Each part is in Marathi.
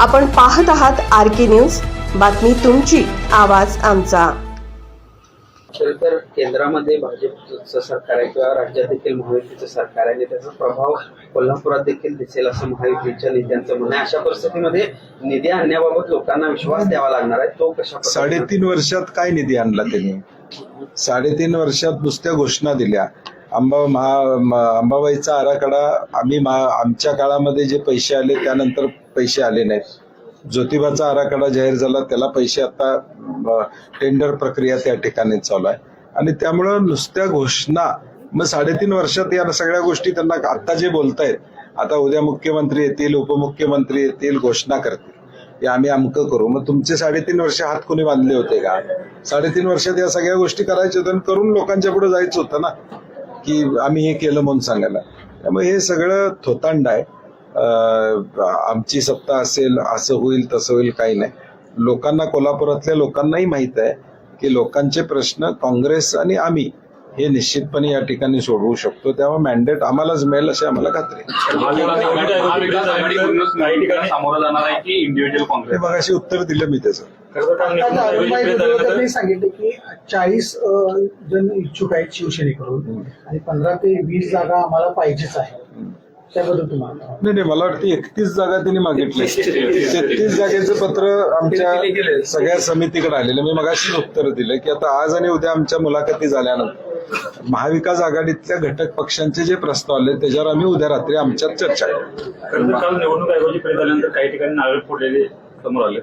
आपण पाहत आहात आर के न्यूज. बातमी तुमची आवाज आमचा. खरं तर केंद्रामध्ये भाजपचं सरकार आहे किंवा राज्यात देखील महायुतीचं सरकार आहे आणि त्याचा प्रभाव कोल्हापुरात देखील दिसेल असं महायुतीच्या नेत्यांचं म्हणणं आहे. अशा परिस्थितीमध्ये निधी आणण्याबाबत लोकांना विश्वास द्यावा लागणार आहे. तो कशा? साडेतीन वर्षात काय निधी आणला त्यांनी? साडेतीन वर्षात नुसत्या घोषणा दिल्या. अंबा महा अंबाबाईचा आराखडा आम्ही महा- आमच्या काळामध्ये जे पैसे आले त्यानंतर पैसे आले नाहीत. ज्योतिबाचा आराखडा जाहीर झाला त्याला पैसे आता टेंडर प्रक्रिया त्या ठिकाणी चालू आहे. आणि त्यामुळं नुसत्या घोषणा मग साडेतीन वर्षात या सगळ्या गोष्टी त्यांना आता जे बोलतायत आता उद्या मुख्यमंत्री येतील उपमुख्यमंत्री येतील घोषणा करतील. या आम्ही अमकं करू. मग तुमचे साडेतीन वर्ष हात कोणी बांधले होते का? साडेतीन वर्षात या सगळ्या गोष्टी करायच्या होत्या आणि करून लोकांच्या पुढे जायचं होतं ना की आम्ही हे केलं म्हणून सांगायला. त्यामुळे हे सगळं थोतांड आहे. आमची सत्ता असेल असं होईल तसं होईल काही नाही. लोकांना कोल्हापुरातल्या लोकांनाही माहीत आहे की लोकांचे प्रश्न काँग्रेस आणि आम्ही हे निश्चितपणे या ठिकाणी सोडवू शकतो. तेव्हा मॅन्डेट आम्हालाच मिळेल अशी आम्हाला खात्री आहे. मग अशी उत्तर दिलं मी त्याचं. अरुणबाई सांगितले की चाळीस जण इच्छुक आहेत शिवसेनेकडून. आणि पंधरा ते वीस जागा आम्हाला पाहिजेच आहे. त्याबद्दल तुम्हाला नाही नाही मला वाटतं एकतीस जागा त्यांनी मागितली. तेहतीस जागेचं पत्र आमच्या सगळ्या समितीकडे आलेलं मी मगाशीच उत्तर दिलं की आता आज आणि उद्या आमच्या मुलाखती झाल्यानंतर महाविकास आघाडीतल्या घटक पक्षांचे जे प्रस्ताव आले त्याच्यावर आम्ही उद्या रात्री आमच्यात चर्चा करू. काल निवडणूक आयोगाची झाल्यानंतर काही ठिकाणी नारळ फोडलेले समोर आले.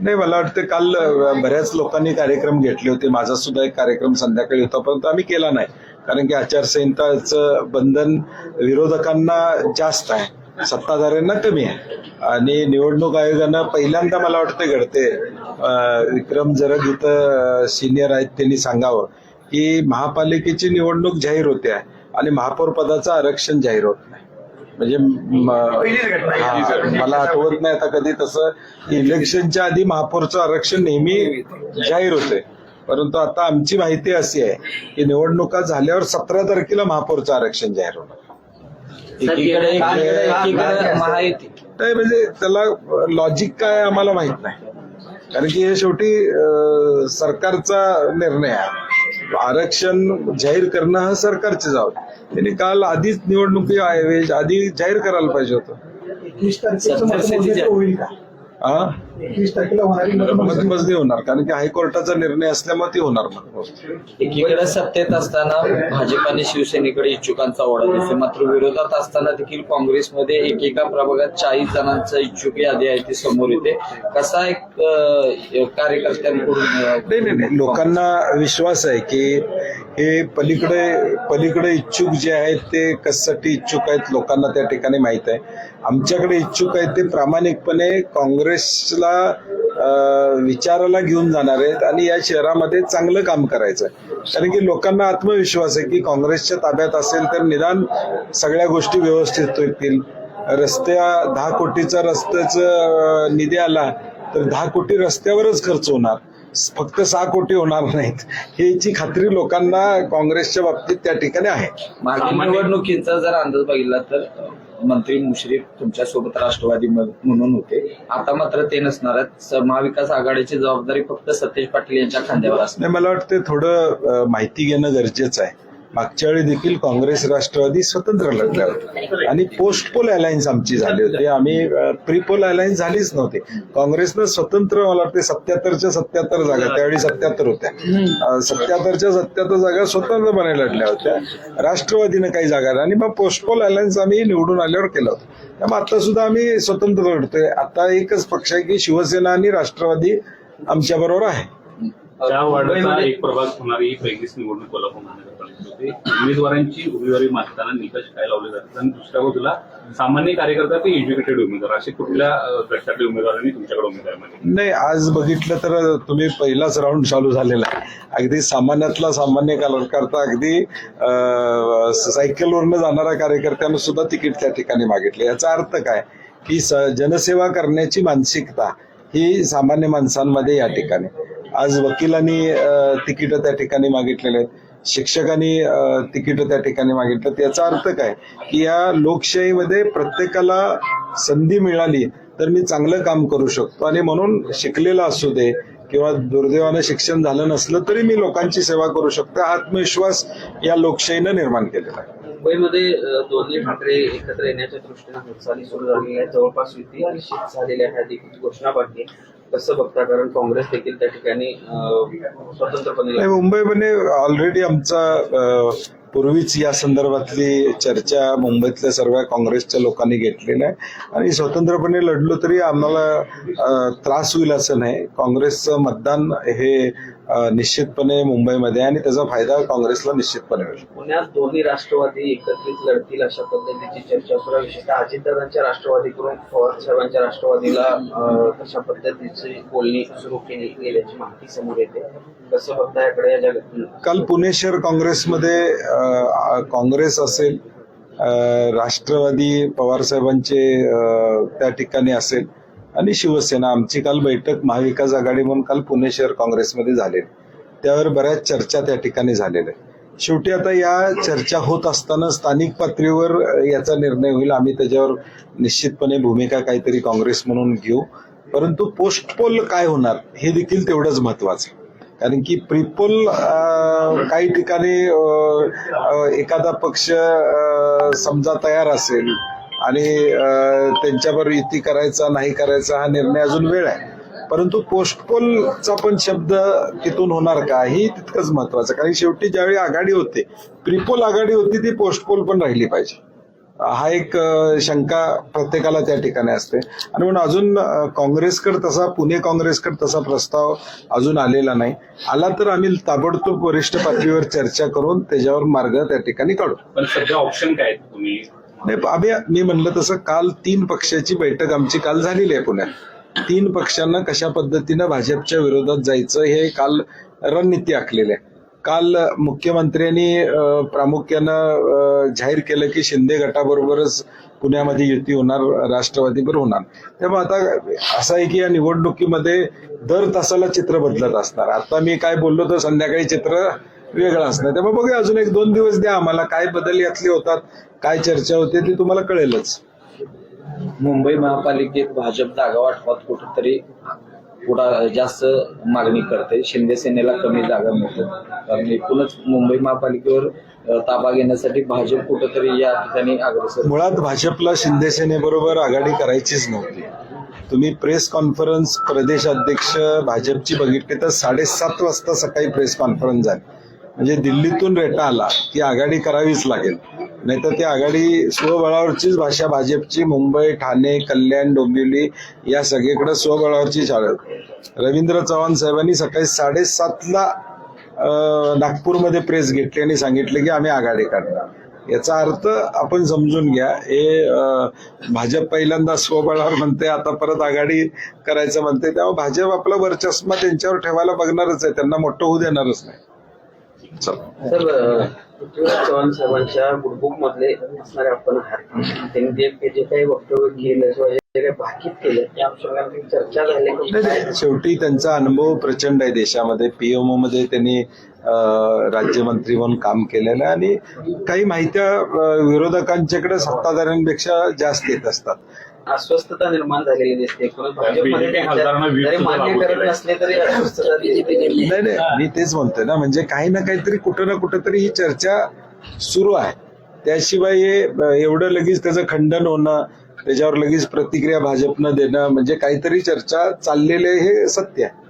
नाही मला वाटतं काल बऱ्याच लोकांनी कार्यक्रम घेतले होते. माझा सुद्धा एक कार्यक्रम संध्याकाळी होता परंतु आम्ही केला नाही. कारण की आचारसंहिताचं बंधन विरोधकांना जास्त आहे. सत्ताधाऱ्यांना कमी आहे. आणि निवडणूक आयोगानं पहिल्यांदा मला वाटतं घडते विक्रम जरग इथं सिनियर आहेत त्यांनी सांगावं की महापालिकेची निवडणूक जाहीर होते आहे आणि महापौर पदाचं आरक्षण जाहीर होत नाही. म्हणजे मला आठवत नाही आता कधी तसं. इलेक्शनच्या आधी महापौरचं आरक्षण नेहमी जाहीर होते. परंतु आता आमची माहिती अशी आहे की निवडणुका झाल्यावर सतरा तारखेला महापौरचं आरक्षण जाहीर होणार. नाही म्हणजे त्याला लॉजिक काय आम्हाला माहीत नाही. कारण की हे शेवटी सरकारचा निर्णय आहे. आरक्षण जाहीर करणं हा सरकारची जबाबदारी त्यांनी काल आधीच निवडणुकी आधी जाहीर करायला पाहिजे होतं. होईल का? हा एकवीस तारखेला होणारी मतमोजणी मतमजनी होणार कारण की हायकोर्टाचा निर्णय असल्यामुळे ती होणार मतमोजणी एकीकडे सत्तेत असताना भाजप आणि शिवसेनेकडे इच्छुकांचा ओढा दिसतो मात्र विरोधात असताना देखील काँग्रेसमध्ये एकेका प्रभागात चाळीस जणांचा इच्छुक यादी आहे ती समोर येते. कसा एक कार्यकर्त्यांकडून नाही नाही. लोकांना विश्वास आहे की हे पलीकडे पलीकडे इच्छुक जे आहेत ते कशासाठी इच्छुक आहेत लोकांना त्या ठिकाणी माहीत आहे. आमच्याकडे इच्छुक आहेत ते प्रामाणिकपणे काँग्रेसला अं, विचाराला घेऊन जाणार आहेत आणि या शहरामध्ये चांगलं काम करायचं आहे. कारण की लोकांना आत्मविश्वास आहे की काँग्रेसच्या ताब्यात असेल तर निदान सगळ्या गोष्टी व्यवस्थित होतील. रस्त्या दहा कोटीचा रस्त्याचा निधी आला तर दहा कोटी रस्त्यावरच खर्च होणार. फक्त सहा कोटी होणार नाहीत. ह्याची खात्री लोकांना काँग्रेसच्या बाबतीत त्या ठिकाणी आहे. मागील निवडणुकीचा जर अंदाज बघितला तर मंत्री मुश्रीफ तुमच्यासोबत राष्ट्रवादी म्हणून होते. आता मात्र ते नसणार आहेत. महाविकास आघाडीची जबाबदारी फक्त सतेज पाटील यांच्या खांद्यावर असते मला वाटतं थोडं माहिती घेणं गरजेचं आहे. मागच्या वेळी देखील काँग्रेस राष्ट्रवादी स्वतंत्र लढल्या होत्या आणि पोस्ट पोल अलायन्स आमची झाली होती. आम्ही प्री पोल अलायन्स झालीच नव्हती. काँग्रेसनं स्वतंत्र मला वाटते सत्याहत्तरच्या सत्याहत्तर जागा त्यावेळी सत्याहत्तर होत्या. सत्याहत्तरच्या सत्याहत्तर जागा स्वतंत्रपणे लढल्या होत्या. राष्ट्रवादीनं काही जागा आणि मग पोस्ट पोल अलायन्स आम्ही निवडून आल्यावर केलं होतं. त्यामुळे आता सुद्धा आम्ही स्वतंत्र लढतोय. आता एकच पक्ष आहे की शिवसेना आणि राष्ट्रवादी आमच्या बरोबर आहे. त्या वार्डाचा एक प्रभाग होणारी ही पहिलीच निवडणूक कोल्हापूर महानगरपालिकेत होती. उमेदवारांची उमेदवारी मागताना निकष काय लावले जातात आणि दुसऱ्या बाजूला सामान्य कार्यकर्ता ते एज्युकेटेड उमेदवार असे कुठल्या गटातले उमेदवारांनी तुमच्याकडे उमेदवारी मागितली? नाही आज बघितलं तर तुम्ही पहिलाच राऊंड चालू झालेला आहे. अगदी सामान्यातला सामान्य कार्यकर्ता अगदी सायकलवरनं जाणाऱ्या कार्यकर्त्यानं सुद्धा तिकीट त्या ठिकाणी मागितले. याचा अर्थ काय? की जनसेवा करण्याची मानसिकता ही सामान्य माणसांमध्ये या ठिकाणी. आज वकिलांनी तिकीट त्या ठिकाणी मागितलेले आहेत. शिक्षकांनी तिकीट त्या ठिकाणी मागितलं याचा अर्थ काय? की या लोकशाहीमध्ये प्रत्येकाला संधी मिळाली तर मी चांगलं काम करू शकतो. आणि म्हणून शिकलेला असू दे किंवा दुर्दैवानं शिक्षण झालं नसलं तरी मी लोकांची सेवा करू शकतो. हा आत्मविश्वास या लोकशाहीनं निर्माण केलेला आहे. मुंबईमध्ये दोन्ही ठाकरे एकत्र येण्याच्या दृष्टीनं हालचाली सुरू झालेल्या आहेत. जवळपास युती निश्चित झालेल्या आहेत अधिकृत घोषणा आहे. कसं बघता? कारण काँग्रेस देखील त्या ठिकाणी स्वतंत्रपणे मुंबईमध्ये ऑलरेडी आमचा पूर्वीच या संदर्भातली चर्चा मुंबईतल्या सर्व काँग्रेसच्या लोकांनी घेतलेली आहे आणि स्वतंत्रपणे लढलो तरी आम्हाला त्रास होईल असं नाही. काँग्रेसचं मतदान हे निश्चितपणे मुंबईमध्ये आणि त्याचा फायदा काँग्रेसला निश्चितपणे होईल. पुण्यात दोन्ही राष्ट्रवादी एकत्रित लढतील अशा पद्धतीची चर्चा सुरू विशेषतः अजितदादांच्या राष्ट्रवादीकडून पवार साहेबांच्या राष्ट्रवादीला तशा पद्धतीची बोलणी सुरू केली गेल्याची माहिती समोर येते. कसं बघता याकडे या जगात काल पुणे शहर काँग्रेसमध्ये काँग्रेस असेल राष्ट्रवादी पवार साहेबांचे त्या ठिकाणी असेल आणि शिवसेना आमची काल बैठक महाविकास आघाडी म्हणून काल पुणे शहर काँग्रेसमध्ये झालेली. त्यावर बऱ्याच चर्चा त्या ठिकाणी झालेल्या आहेत. शेवटी आता या चर्चा होत असताना स्थानिक पातळीवर याचा निर्णय होईल. आम्ही त्याच्यावर निश्चितपणे भूमिका काहीतरी काँग्रेस म्हणून घेऊ. परंतु पोस्टपोल काय होणार हे देखील तेवढंच महत्वाचं कारण की प्रिपोल काही ठिकाणी एखादा पक्ष समजा तयार असेल आणि अं, त्यांच्याबरोबर युती करायचा नाही करायचा हा निर्णय अजून वेळ आहे. परंतु पोस्टपोलचा पण शब्द तिथून होणार का? ही तितकंच महत्वाचं कारण शेवटी ज्यावेळी आघाडी होते प्रिपोल आघाडी होती ती पोस्टपोल पण राहिली पाहिजे. हा एक शंका प्रत्येकाला त्या ठिकाणी असते. आणि म्हणून अजून काँग्रेसकडे तसा पुणे काँग्रेसकडे तसा प्रस्ताव अजून आलेला नाही. आला तर आम्ही ताबडतोब वरिष्ठ पातळीवर चर्चा करून त्याच्यावर मार्ग त्या ठिकाणी काढू. पण सध्या ऑप्शन काय तुम्ही? नाही आम्ही मी म्हणलं तसं काल तीन पक्षाची बैठक आमची काल झालेली आहे पुण्यात. तीन पक्षांना कशा पद्धतीनं भाजपच्या विरोधात जायचं हे काल रणनीती आखलेली आहे. काल मुख्यमंत्र्यांनी प्रामुख्यानं जाहीर केलं की शिंदे गटाबरोबरच पुण्यामध्ये युती होणार राष्ट्रवादीवर होणार. तेव्हा आता असं आहे की या निवडणुकीमध्ये दर तासाला चित्र बदलत असणार. आता मी काय बोललो तर संध्याकाळी चित्र वेगळं असणार. त्यामुळे बघूया अजून एक दोन दिवस द्या आम्हाला. काय बदल यातले होतात काय चर्चा होते ती तुम्हाला कळेलच. मुंबई महापालिकेत भाजप जागा वाटपात कुठेतरी पुढा जास्त मागणी करते. शिंदे सेनेला कमी जागा मिळते. कारण एकूणच मुंबई महापालिकेवर ताबा घेण्यासाठी भाजप कुठंतरी या ठिकाणी अग्रेसर मुळात भाजपला शिंदे सेनेबरोबर आघाडी करायचीच नव्हती. तुम्ही प्रेस कॉन्फरन्स प्रदेश अध्यक्ष भाजपची बघितली तर साडेसात वाजता सकाळी प्रेस कॉन्फरन्स झाली. म्हणजे दिल्लीतून रेटा आला की आघाडी करावीच लागेल. नाहीतर ती आघाडी स्वबळावरचीच भाषा भाजपची मुंबई ठाणे कल्याण डोंबिवली या सगळीकडे स्वबळावरची चालत रवींद्र चव्हाण साहेबांनी सकाळी साडेसातला नागपूरमध्ये प्रेस घेतली आणि सांगितले की आम्ही आघाडी काढणार याचा अर्थ आपण समजून घ्या हे भाजप पहिल्यांदा स्वबळावर म्हणते आता परत आघाडी करायचं म्हणते त्यामुळे भाजप आपला वरचष्मा त्यांच्यावर ठेवायला बघणारच आहे त्यांना मोठं होऊ देणारच नाही. सर पृथ्वीराज चव्हाण साहेबांच्या गुडबुक मधले असणारे आपण आहात. त्यांनी जे काही वक्तव्य केलं किंवा जे काही भाकीत केलं त्या अनुषंगाने चर्चा झाली. का? नाही, नाही, शेवटी त्यांचा अनुभव प्रचंड आहे देशामध्ये. पीएमओ मध्ये त्यांनी राज्यमंत्री म्हणून काम केलेलं आहे आणि काही माहित्या विरोधकांच्याकडे सत्ताधाऱ्यांपेक्षा जास्त येत असतात. अस्वस्थता निर्माण झालेली दिसते. एकूणच भाजपमध्ये BJP खासदारांना त्यांच्या- व्हीप जरी सुद्धा मान्य लागू करत केलंय. नसले तरी अस्वस्थता BJP नाही नाही मी तेच म्हणतोय ना म्हणजे काही ना काहीतरी कुठं ना कुठंतरी ही चर्चा सुरू आहे. त्याशिवाय हे अं, एवढं लगेच त्याचं खंडन होणं त्याच्यावर लगेच प्रतिक्रिया भाजपनं देणं म्हणजे काहीतरी चर्चा चाललेली हे सत्य आहे.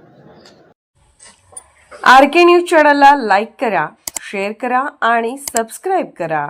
आर के न्यूज चॅनलला लाईक करा शेअर करा आणि सबस्क्राईब करा.